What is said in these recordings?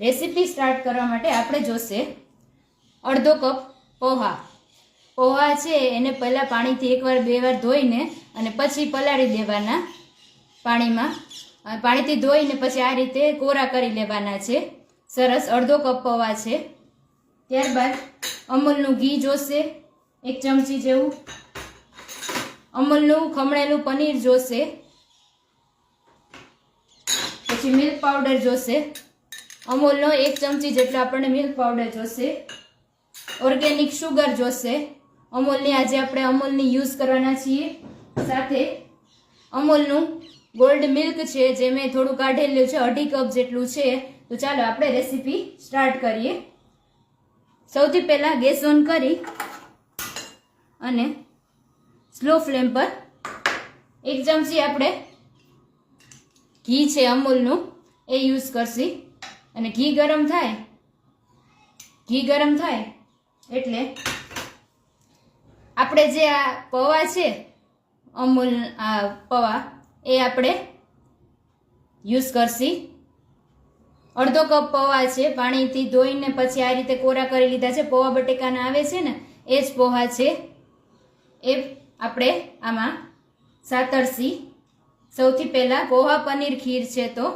Recipe start કરવા માટે આપણે જોશે અડધો કપ પોહા. પોહા છે, એને પહેલાં પાણીથી એકવાર બે વાર ધોઈને અને પછી પલાળી દેવાના પાણીમાં. પાણીથી ધોઈને પછી આ રીતે કોરા કરી લેવાના છે. સરસ, અડધો કપ પૌવા છે. ત્યારબાદ અમૂલનું ઘી જોશે, એક ચમચી જેવું. અમૂલનું ખમણેલું પનીર જોશે. પછી મિલ્ક પાવડર જોશે. અમૂલનો એક ચમચી જેટલો આપણને મિલ્ક પાવડર જોશે. ઓર્ગેનિક શુગર જોશે. અમૂલની આજે આપણે અમૂલની યુઝ કરવાના છીએ. સાથે અમૂલનું ગોલ્ડ મિલ્ક છે, જે મેં થોડું કાઢેલું છે, અઢી કપ જેટલું છે. તો ચાલો આપણે રેસીપી સ્ટાર્ટ કરીએ. સૌથી પહેલાં ગેસ ઓન કરી અને સ્લો ફ્લેમ પર એક ચમચી આપણે ઘી છે અમૂલનું, એ યુઝ કરશી. અને ઘી ગરમ થાય. ઘી ગરમ થાય એટલે આપણે જે આ પૌવા છે, અમૂલ, આ પૌવા, એ આપણે યુઝ કરશી. અડધો કપ પૌવા છે, પાણીથી ધોઈને પછી આ રીતે કોરા કરી લીધા છે, પૌવા બટેકાના આવે છે ને, એ જ પોહા છે. એ આપણે આમાં સાતરસી સૌથી પહેલાં પૌવા પનીર ખીર છે તો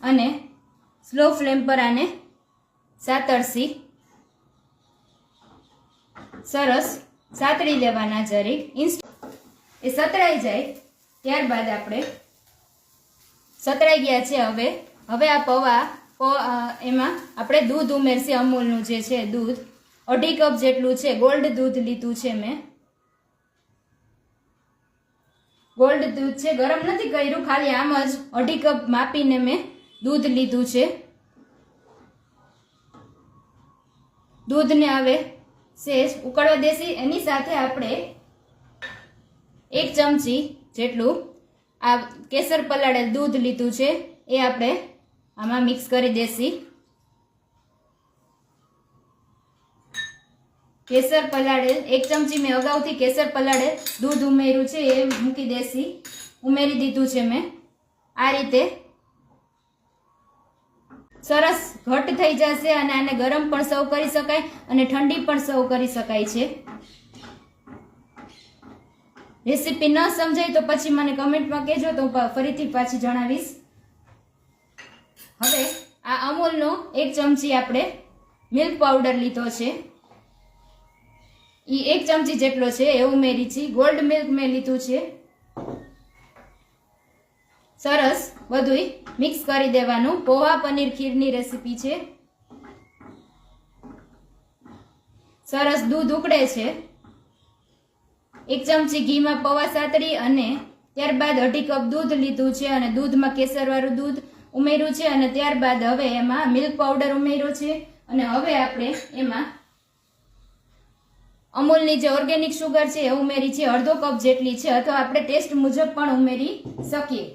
અને સ્લો ફ્લેમ પર આને સાતરસી સરસ સાતળી લેવાના જરીક એ સતરાઈ જાય ત્યારબાદ આપણે સતરાઈ ગયા છે હવે. હવે આ પૌવા એમાં આપણે દૂધ ઉમેરશે, અમૂલનું જે છે દૂધ. અઢી કપ જેટલું છે, ગોલ્ડ દૂધ લીધું છે મેં. ગોલ્ડ દૂધ છે, ગરમ નથી કર્યું, ખાલી આમ જ અઢી કપ માપીને મેં દૂધ લીધું છે. દૂધને હવે શેષ ઉકળવા દેસી એની સાથે આપણે એક ચમચી જેટલું આ કેસર પલાળેલ દૂધ લીધું છે. એ આપણે આમાં મિક્સ કરી દેસી કેસર પલાળેલ, એક ચમચી મેં અગાઉથી કેસર પલાળેલ દૂધ ઉમેર્યું છે. એ મૂકી દેસી ઉમેરી દીધું છે મેં. આ રીતે સરસ ઘટ થઈ જશે અને આને ગરમ પણ સર્વ કરી શકાય અને ઠંડી પણ સર્વ કરી શકાય છે. રેસીપી ન સમજાય તો પછી મને કમેન્ટમાં કહેજો તો હું ફરીથી પાછી જણાવીશ. હવે આ અમૂલનો એક ચમચી આપણે મિલ્ક પાવડર લીધો છે. એ એક ચમચી જેટલો છે એ ઉમેરી છે ગોલ્ડ મિલ્ક મેં લીધું છે. સરસ. બધુંય મિક્સ કરી દેવાનું. પોહા પનીર ખીરની રેસીપી છે. સરસ દૂધ ઉકળે છે. એક ચમચી ઘીમાં પૌવા સાતરી અને ત્યારબાદ અઢી કપ દૂધ લીધું છે અને દૂધમાં કેસરવાળું દૂધ ઉમેર્યું છે અને ત્યારબાદ હવે એમાં મિલ્ક પાવડર ઉમેર્યો છે અને હવે આપણે એમાં અમૂલની જે ઓર્ગેનિક શુગર છે એ ઉમેરી છે. અડધો કપ જેટલી છે અથવા આપણે ટેસ્ટ મુજબ પણ ઉમેરી શકીએ.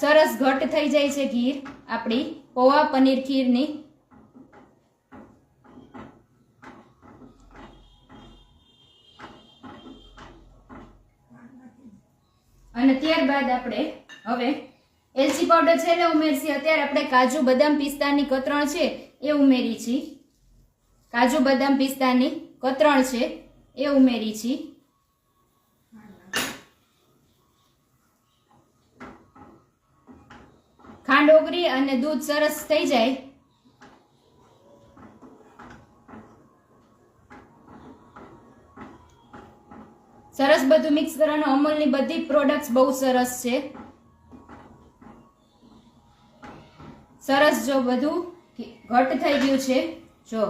સરસ ઘટ થઈ જાય છે ખીર. આપણી પૌવા પનીર ખીરની. અને ત્યારબાદ આપણે હવે એલચી પાવડર છે ને ઉમેરશી. અત્યારે આપણે કાજુ બદામ પિસ્તાની કતરણ છે, એ ઉમેરી છીએ કાજુ બદામ પિસ્તાની કતરણ છે, એ ઉમેરી છીએ ખાંડ ઓગળી અને દૂધ સરસ થઈ જાય. સરસ બધું મિક્સ કરવાનું. અમૂલની બધી પ્રોડક્ટ્સ બહુ સરસ છે. સરસ જો બધું ઘટ થઈ ગયું છે. જો,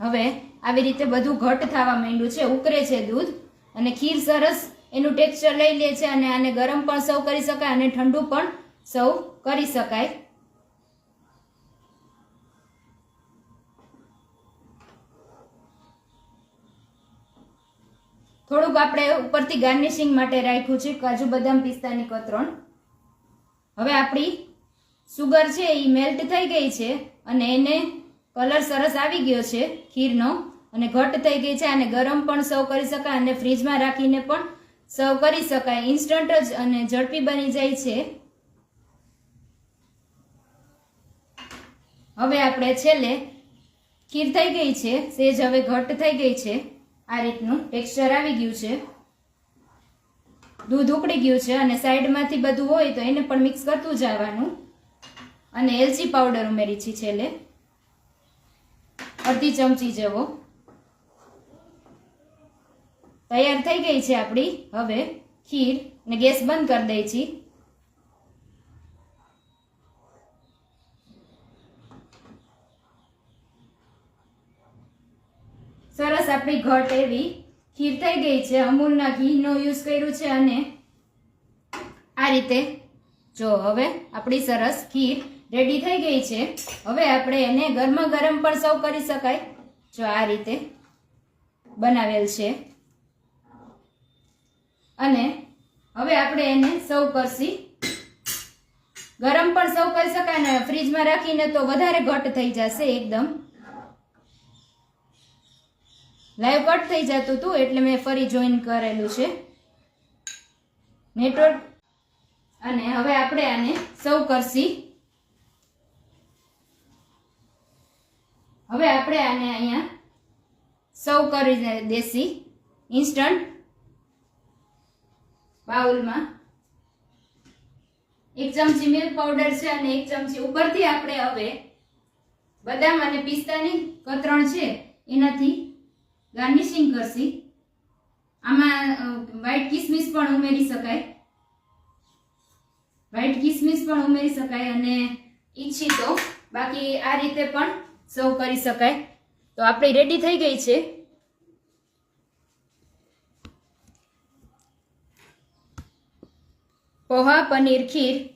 હવે આવી રીતે બધું ઘટ થવા માંડ્યું છે. ઉકરે છે દૂધ અને ખીર સરસ એનું ટેક્સચર લઈ લે છે અને આને ગરમ પણ સર્વ કરી શકાય અને ઠંડુ પણ સર્વ કરી શકાય. થોડુંક આપણે ઉપરથી ગાર્નિશિંગ માટે રાખ્યું છે, કાજુ બદામ પિસ્તાની કતરણ. હવે આપણી સુગર છે એ મેલ્ટ થઈ ગઈ છે અને એને કલર સરસ આવી ગયો છે ખીરનો અને ઘટ થઈ ગઈ છે અને ગરમ પણ સર્વ કરી શકાય અને ફ્રીજમાં રાખીને પણ સર્વ કરી શકાય. ઇન્સ્ટન્ટ જ અને ઝડપી બની જાય છે. હવે આપણે છેલ્લે ખીર થઈ ગઈ છે, સેજ હવે ઘટ થઈ ગઈ છે. આ રીતનું ટેક્સચર આવી ગયું છે. દૂધ ઉકળી ગયું છે અને સાઈડમાંથી બધું હોય તો એને પણ મિક્સ કરતું જવાનું. અને એલચી પાવડર ઉમેરી છે છેલ્લે. અડધી ચમચી જેવો. તૈયાર થઈ ગઈ છે આપણી. હવે ખીર ને ગેસ બંધ કરી દઈ છીએ સરસ આપણી ઘટ એવી. ખીર થઈ ગઈ છે. અમૂલના ઘીનો યુઝ કર્યું છે અને આ રીતે જો હવે આપણી સરસ ખીર રેડી થઈ ગઈ છે. હવે આપણે એને ગરમા ગરમ પણ સર્વ કરી શકાય. જો આ રીતે બનાવેલ છે. અને હવે આપણે એને સર્વ કરશી. ગરમ પણ સર્વ કરી શકાય ને ફ્રીજમાં રાખીને તો વધારે ઘટ થઈ જશે એકદમ. લાઈવ કટ થઈ જતું હતું એટલે મેં ફરી જોઈન કરેલું છે. નેટવર્ક અને હવે આપણે આને સૌ કરશી. હવે આપણે આને અહીંયા સૌ કરી દેશી. ઇન્સ્ટન્ટ બાઉલમાં. એક ચમચી મિલ્ક પાવડર છે અને એક ચમચી ઉપરથી આપણે હવે બદામ અને પિસ્તાની કતરણ છે. એનાથી ગાર્નિશિંગ કરશી. આમાં વ્હાઈટ કિસમિસ પણ ઉમેરી શકાય. વ્હાઈટ કિસમિસ પણ ઉમેરી શકાય અને ઈચ્છી તો બાકી આ રીતે પણ સર્વ કરી શકાય. તો આપણી રેડી થઈ ગઈ છે. પોહા પનીર ખીર.